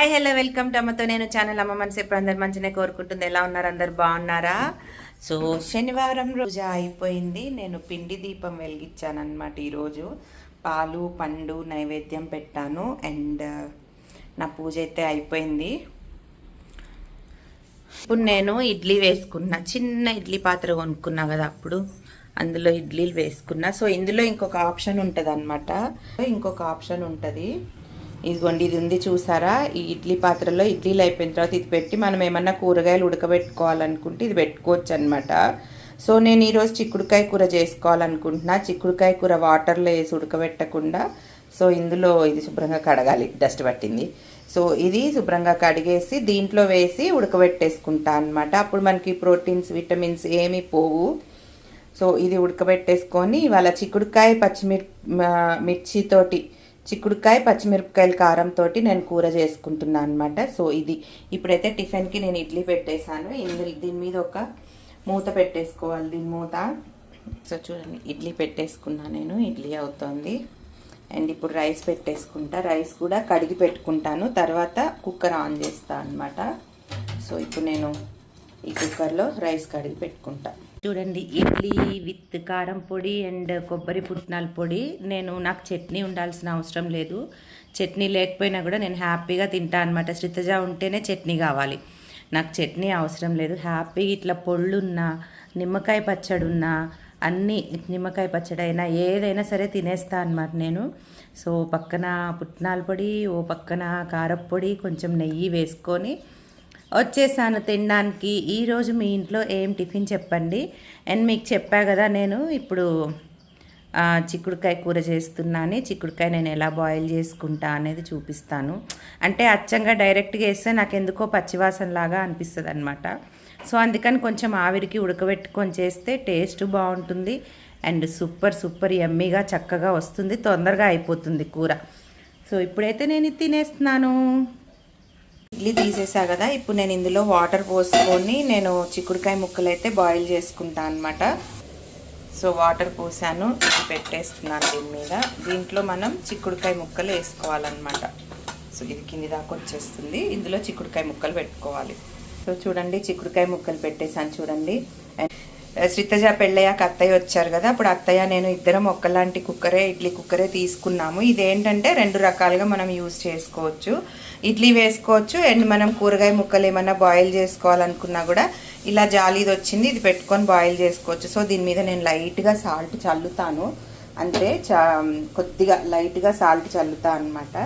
Hi hello welcome to అమ్మతో నేను channel అమ్మ మనసు ఎప్పుడు అందరు మంచిగా కోరుకుంటుంది. ఎలా ఉన్నారు? అందరు బాగున్నారా? సో శనివారం రోజు అయిపోయింది. నేను పిండి దీపం వెలిగించాను అనమాట ఈరోజు. పాలు పండు నైవేద్యం పెట్టాను. అండ్ నా పూజ అయితే అయిపోయింది. ఇప్పుడు నేను ఇడ్లీ వేసుకున్నా. చిన్న ఇడ్లీ పాత్ర కొనుక్కున్నా కదా అప్పుడు. అందులో ఇడ్లీలు వేసుకున్నా. సో ఇందులో ఇంకొక ఆప్షన్ ఉంటుంది అనమాట ఇంకొక ఆప్షన్ ఉంటుంది. ఇదిగోండి ఇది ఉంది చూసారా? ఈ ఇడ్లీ పాత్రలో ఇడ్లీలు అయిపోయిన తర్వాత ఇది పెట్టి మనం ఏమన్నా కూరగాయలు ఉడకబెట్టుకోవాలనుకుంటే ఇది పెట్టుకోవచ్చు అనమాట సో నేను ఈరోజు చిక్కుడుకాయ కూర చేసుకోవాలనుకుంటున్నా. చిక్కుడుకాయ కూర వాటర్లో వేసి ఉడకబెట్టకుండా సో ఇందులో ఇది శుభ్రంగా కడగాలి. డస్ట్ పట్టింది. సో ఇది శుభ్రంగా కడిగేసి దీంట్లో వేసి ఉడకబెట్టేసుకుంటా అనమాట అప్పుడు మనకి ప్రోటీన్స్ విటమిన్స్ ఏమీ పోవు. సో ఇది ఉడకబెట్టేసుకొని ఇవాళ చిక్కుడుకాయ పచ్చిమిర్ మిర్చితోటి చిక్కుడుకాయ పచ్చిమిరపకాయల కారంతో నేను కూర చేసుకుంటున్నాను అనమాట సో ఇది ఇప్పుడైతే టిఫిన్కి నేను ఇడ్లీ పెట్టేశాను. ఇందులో దీని మీద ఒక మూత పెట్టేసుకోవాలి. దీని మూత. సో చూడండి ఇడ్లీ పెట్టేసుకున్నా నేను. ఇడ్లీ అవుతోంది. అండ్ ఇప్పుడు రైస్ పెట్టేసుకుంటా. రైస్ కూడా కడిగి పెట్టుకుంటాను. తర్వాత కుక్కర్ ఆన్ చేస్తాను అనమాట సో ఇప్పుడు నేను ఈ కుక్కర్లో రైస్ కడిగి పెట్టుకుంటా. చూడండి ఇడ్లీ విత్ కారం పొడి అండ్ కొబ్బరి పుట్నాల పొడి. నేను నాకు చట్నీ ఉండాల్సిన అవసరం లేదు. చట్నీ లేకపోయినా కూడా నేను హ్యాపీగా తింటా అనమాట శ్రితజ ఉంటేనే చట్నీ కావాలి. నాకు చట్నీ అవసరం లేదు. హ్యాపీగా ఇట్లా పొళ్ళున్నా నిమ్మకాయ పచ్చడి ఉన్నా అన్నీ నిమ్మకాయ పచ్చడి అయినా ఏదైనా సరే తినేస్తా అనమాట నేను. సో పక్కన పుట్నాల పొడి ఓ పక్కన కారపొడి కొంచెం నెయ్యి వేసుకొని వచ్చేసాను తినడానికి. ఈరోజు మీ ఇంట్లో ఏం టిఫిన్ చెప్పండి? అండ్ మీకు చెప్పా కదా నేను ఇప్పుడు చిక్కుడుకాయ కూర చేస్తున్నాను. చిక్కుడుకాయ నేను ఎలా బాయిల్ చేసుకుంటా అనేది చూపిస్తాను. అంటే అచ్చంగా డైరెక్ట్గా వేస్తే నాకు ఎందుకో పచ్చివాసన లాగా అనిపిస్తుంది అనమాట సో అందుకని కొంచెం ఆవిరికి ఉడకబెట్టుకొని చేస్తే టేస్ట్ బాగుంటుంది. అండ్ సూపర్ సూపర్ ఎమ్మీగా చక్కగా వస్తుంది. తొందరగా అయిపోతుంది కూర. సో ఇప్పుడైతే నేను తినేస్తున్నాను. ఇడ్లీ తీసేసా కదా ఇప్పుడు నేను ఇందులో వాటర్ పోసుకొని నేను చిక్కుడుకాయ ముక్కలు అయితే బాయిల్ చేసుకుంటాను అనమాట సో వాటర్ పోసాను ఇది పెట్టేస్తున్నాను దీని మీద. దీంట్లో మనం చిక్కుడుకాయ ముక్కలు వేసుకోవాలన్నమాట. సో ఇది కింది దాకా వచ్చేస్తుంది. ఇందులో చిక్కుడుకాయ ముక్కలు పెట్టుకోవాలి. సో చూడండి చిక్కుడుకాయ ముక్కలు పెట్టేసాను చూడండి. శ్రీతజ పెళ్ళయ్యాక అత్తయ్య వచ్చారు కదా అప్పుడు అత్తయ్య నేను ఇద్దరం ఒక్కలాంటి కుక్కరే ఇడ్లీ కుక్కరే తీసుకున్నాము. ఇదేంటంటే రెండు రకాలుగా మనం యూజ్ చేసుకోవచ్చు. ఇడ్లీ వేసుకోవచ్చు అండ్ మనం కూరగాయ ముక్కలు ఏమైనా బాయిల్ చేసుకోవాలనుకున్నా కూడా ఇలా జాలీది వచ్చింది ఇది పెట్టుకొని బాయిల్ చేసుకోవచ్చు. సో దీని మీద నేను లైట్గా సాల్ట్ చల్లుతాను. అంటే చా కొద్దిగా లైట్గా సాల్ట్ చల్లుతా అనమాట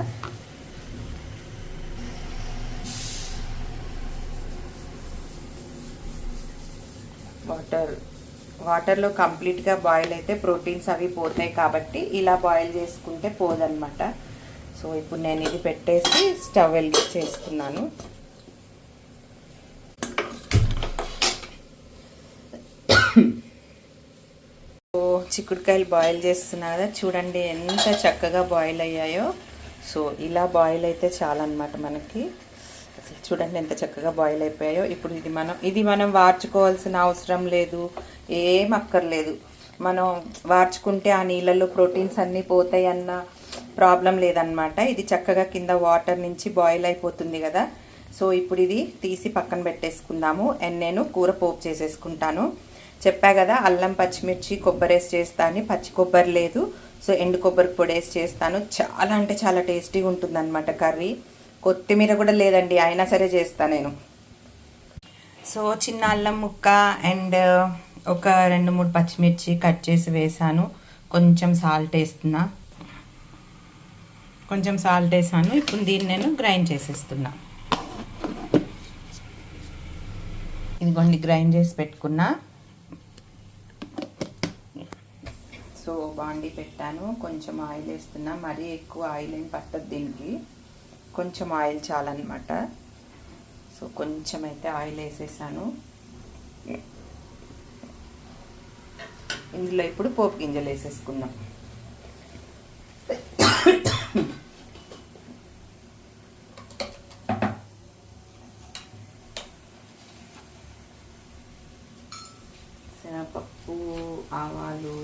వాటర్ వాటర్లో కంప్లీట్గా బాయిల్ అయితే ప్రోటీన్స్ అవి పోతాయి కాబట్టి ఇలా బాయిల్ చేసుకుంటే పోదనమాట సో ఇప్పుడు నేను ఇది పెట్టేసి స్టవ్ వెలిగించేస్తున్నాను. సో చిక్కుడుకాయలు బాయిల్ చేస్తున్నా కదా చూడండి ఎంత చక్కగా బాయిల్ అయ్యాయో. సో ఇలా బాయిల్ అయితే చాలన్నమాట మనకి. చూడండి ఎంత చక్కగా బాయిల్ అయిపోయాయో. ఇప్పుడు ఇది మనం ఇది మనం వార్చుకోవాల్సిన అవసరం లేదు. ఏం అక్కర్లేదు. మనం వార్చుకుంటే ఆ నీళ్ళల్లో ప్రోటీన్స్ అన్నీ పోతాయి అన్న ప్రాబ్లం లేదనమాట ఇది చక్కగా కింద వాటర్ నుంచి బాయిల్ అయిపోతుంది కదా. సో ఇప్పుడు ఇది తీసి పక్కన పెట్టేసుకుందాము. అండ్ నేను కూర పోపు చేసేసుకుంటాను. చెప్పా కదా అల్లం పచ్చిమిర్చి కొబ్బరి వేసి చేస్తాను పచ్చి కొబ్బరి లేదు. సో ఎండు కొబ్బరి పొడి వేసి చేస్తాను. చాలా అంటే చాలా టేస్టీగా ఉంటుందనమాట కర్రీ. కొత్తిమీర కూడా లేదండి అయినా సరే చేస్తా నేను. సో చిన్న అల్లం ముక్క అండ్ ఒక రెండు మూడు పచ్చిమిర్చి కట్ చేసి వేసాను. కొంచెం సాల్ట్ వేస్తున్నా. కొంచెం సాల్ట్ వేసాను. ఇప్పుడు దీన్ని నేను గ్రైండ్ చేసేస్తున్నా. ఇదిగోండి గ్రైండ్ చేసి పెట్టుకున్నా. సో బాండి పెట్టాను. కొంచెం ఆయిల్ వేస్తున్నా. మరీ ఎక్కువ ఆయిల్ ఏం పట్టదు దీనికి. కొంచెం ఆయిల్ చాలన్నమాట. సో కొంచెం అయితే ఆయిల్ వేసేసాను ఇందులో ఇప్పుడు పోపు గింజలు వేసేసుకుందాం శనగపప్పు ఆవాలు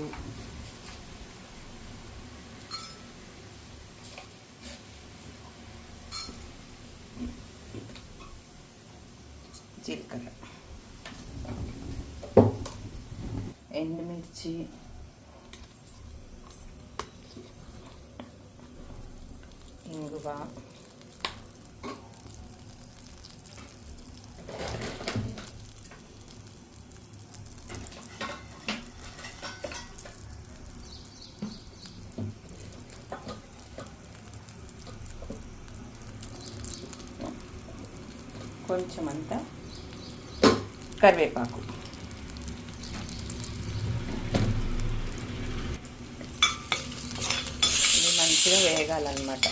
ఎండుమిర్చి ఇంగువ. కొంచెం అంతా కరివేపాకు ఇది మంచిగా వేగాలన్నమాట.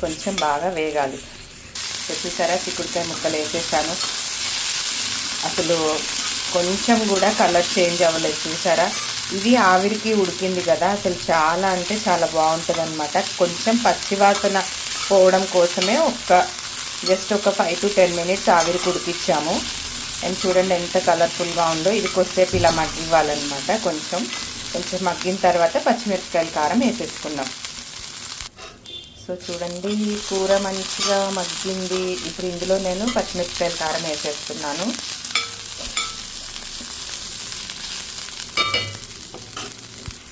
కొంచెం బాగా వేగాలి. చూసారా చిక్కుడుకాయ ముక్కలు వేసేసాను. అసలు కొంచెం కూడా కలర్ చేంజ్ అవ్వలేదు చూసారా? ఇది ఆవిరికి ఉడికింది కదా అసలు చాలా అంటే చాలా బాగుంటుంది అనమాట కొంచెం పచ్చివాసన పోవడం కోసమే ఒక జస్ట్ ఒక ఫైవ్ టు టెన్ మినిట్స్ ఆవిరి కుడిపించాము అండ్ చూడండి ఎంత కలర్ఫుల్గా ఉందో. ఇది కొద్దిసేపు ఇలా మగ్గివ్వాలన్నమాట. కొంచెం కొంచెం మగ్గిన తర్వాత పచ్చిమిరపకాయల కారం వేసేసుకున్నాం సో చూడండి కూర మంచిగా మగ్గింది. ఇప్పుడు ఇందులో నేను పచ్చిమిరపకాయల కారం వేసేస్తున్నాను.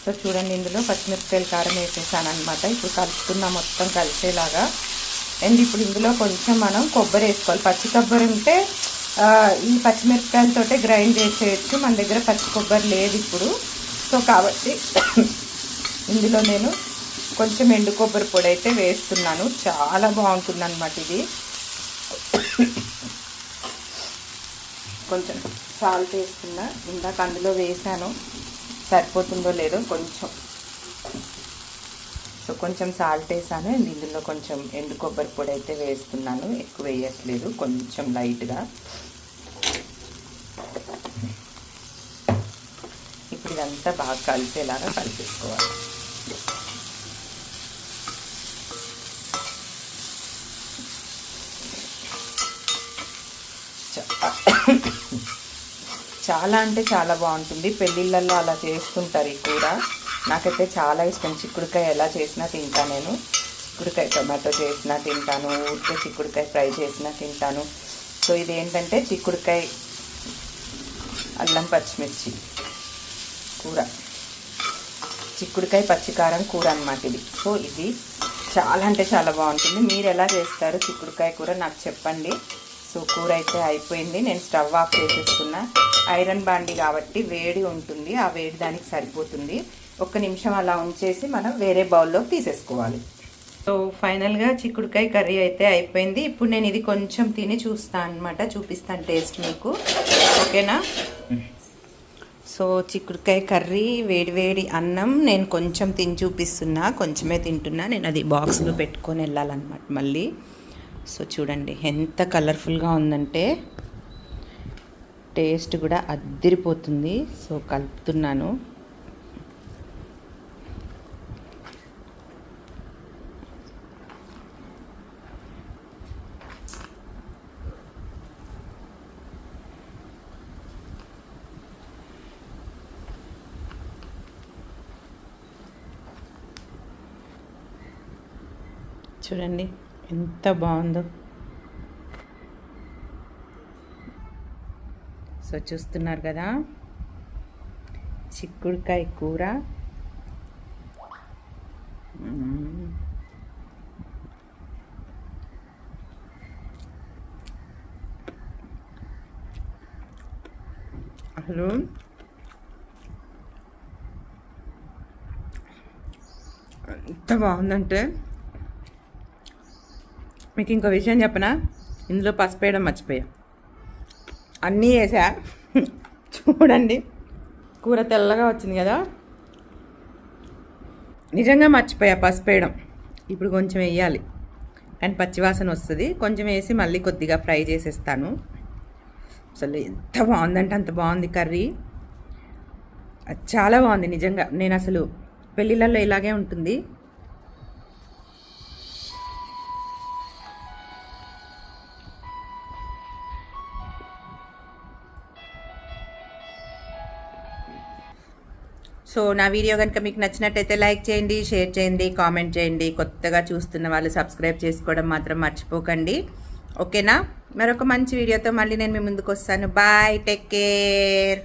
సో చూడండి ఇందులో పచ్చిమిరపకాయలు కారం వేసేసాను అనమాట ఇప్పుడు కలుపుతున్నా మొత్తం కలిసేలాగా. అండ్ ఇప్పుడు ఇందులో కొంచెం మనం కొబ్బరి వేసుకోవాలి. పచ్చి కొబ్బరి ఉంటే ఈ పచ్చిమిరపకాయలతోటే గ్రైండ్ చేసేయచ్చు. మన దగ్గర పచ్చి కొబ్బరి లేదు ఇప్పుడు. సో కాబట్టి ఇందులో నేను కొంచెం ఎండు కొబ్బరి పొడి అయితే వేస్తున్నాను. చాలా బాగుంటుంది అనమాట ఇది. కొంచెం సాల్ట్ వేస్తున్నా. ఇందాక అందులో వేసాను. సరిపోతుందో లేదో కొంచెం. సో కొంచెం సాల్ట్ వేసాను. అండ్ ఇందులో కొంచెం ఎండు కొబ్బరి పొడి అయితే వేస్తున్నాను. ఎక్కువ వేయట్లేదు. కొంచెం లైట్గా. ఇప్పుడు ఇదంతా బాగా కలిసేలాగా కలిపేసుకోవాలి. చాలా అంటే చాలా బాగుంటుంది. పెళ్ళిళ్ళల్లో అలా చేస్తుంటారు ఈ కూర. నాకైతే చాలా ఇష్టం. చిక్కుడుకాయ ఎలా చేసినా తింటా నేను. చిక్కుడుకాయ టమాటో చేసినా తింటాను. ఊరికే చిక్కుడుకాయ ఫ్రై చేసినా తింటాను. సో ఇది ఏంటంటే చిక్కుడుకాయ అల్లం పచ్చిమిర్చి కూర. చిక్కుడుకాయ పచ్చికారం కూర అనమాట ఇది. సో ఇది చాలా అంటే చాలా బాగుంటుంది. మీరు ఎలా చేస్తారు చిక్కుడుకాయ కూర? నాకు చెప్పండి. సో కూర అయితే అయిపోయింది. నేను స్టవ్ ఆఫ్ చేసేసుకున్నా. ఐరన్ బాండి కాబట్టి వేడి ఉంటుంది. ఆ వేడి దానికి సరిపోతుంది. ఒక్క నిమిషం అలా ఉంచేసి మనం వేరే బౌల్లోకి తీసేసుకోవాలి. సో ఫైనల్గా చిక్కుడుకాయ కర్రీ అయితే అయిపోయింది. ఇప్పుడు నేను ఇది కొంచెం తిని చూస్తాను అనమాట చూపిస్తాను టేస్ట్ మీకు. ఓకేనా? సో చిక్కుడుకాయ కర్రీ వేడి వేడి అన్నం నేను కొంచెం తిని చూపిస్తున్నా. కొంచెమే తింటున్నా. నేను అది బాక్స్లో పెట్టుకొని వెళ్ళాలన్నమాట మళ్ళీ. సో చూడండి ఎంత కలర్ఫుల్గా ఉందంటే టేస్ట్ కూడా అద్దిరిపోతుంది. సో కలుపుతున్నాను. చూడండి ఎంత బాగుందో. సో చూస్తున్నారు కదా చిక్కుడుకాయ కూర. అసలు ఎంత బాగుందంటే మీకు ఇంకో విషయం చెప్పనా? ఇందులో పసుపు వేయడం మర్చిపోయా. అన్నీ వేసా. చూడండి. కూర తెల్లగా వచ్చింది కదా? నిజంగా మర్చిపోయా పసుపు వేయడం. ఇప్పుడు కొంచెం వేయాలి. కానీ పచ్చివాసన వస్తుంది. కొంచెం వేసి మళ్ళీ కొద్దిగా ఫ్రై చేసేస్తాను. అసలు ఎంత బాగుందంటే అంత బాగుంది కర్రీ. చాలా బాగుంది నిజంగా. నేను అసలు పెళ్ళిళ్ళల్లో ఇలాగే ఉంటుంది. సో నా వీడియో కనుక మీకు నచ్చినట్టయితే లైక్ చేయండి షేర్ చేయండి కామెంట్ చేయండి. కొత్తగా చూస్తున్న వాళ్ళు సబ్స్క్రైబ్ చేసుకోవడం మాత్రం మర్చిపోకండి. ఓకేనా? మరొక మంచి వీడియోతో మళ్ళీ నేను మీ ముందుకు వస్తాను. Bye take care.